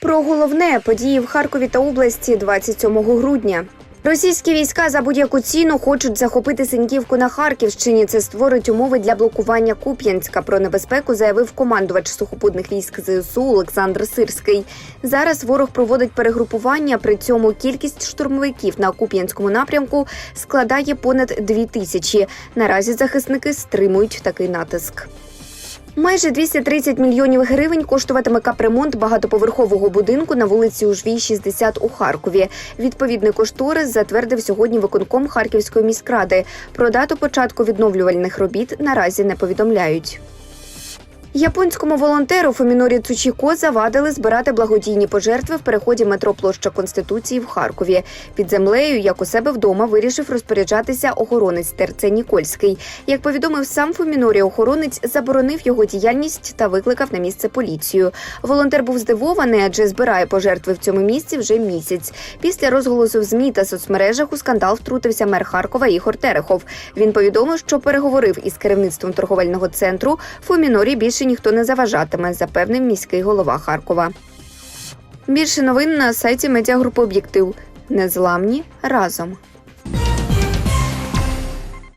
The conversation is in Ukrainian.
Про головне події в Харкові та області 27 грудня. Російські війська за будь-яку ціну хочуть захопити Синьківку на Харківщині. Це створить умови для блокування Куп'янська. Про небезпеку заявив командувач сухопутних військ ЗСУ Олександр Сирський. Зараз ворог проводить перегрупування. При цьому кількість штурмовиків на Куп'янському напрямку складає понад дві тисячі. Наразі захисники стримують такий натиск. Майже 230 мільйонів гривень коштуватиме капремонт багатоповерхового будинку на вулиці Ужвій, 60 у Харкові. Відповідний кошторис затвердив сьогодні виконком Харківської міськради. Про дату початку відновлювальних робіт наразі не повідомляють. Японському волонтеру Фомінорі Цучіко завадили збирати благодійні пожертви в переході метро площа Конституції в Харкові. Під землею, як у себе вдома, вирішив розпоряджатися охоронець Терце Нікольський. Як повідомив сам Фомінорі, охоронець заборонив його діяльність та викликав на місце поліцію. Волонтер був здивований, адже збирає пожертви в цьому місці вже місяць. Після розголосу в змі та соцмережах у скандал втрутився мер Харкова Ігор Терехов. Він повідомив, що переговорив із керівництвом торговельного центру. Фомінорі більше ніхто не заважатиме, запевнив міський голова Харкова. Більше новин на сайті медіагрупи Об'єктив. Незламні разом.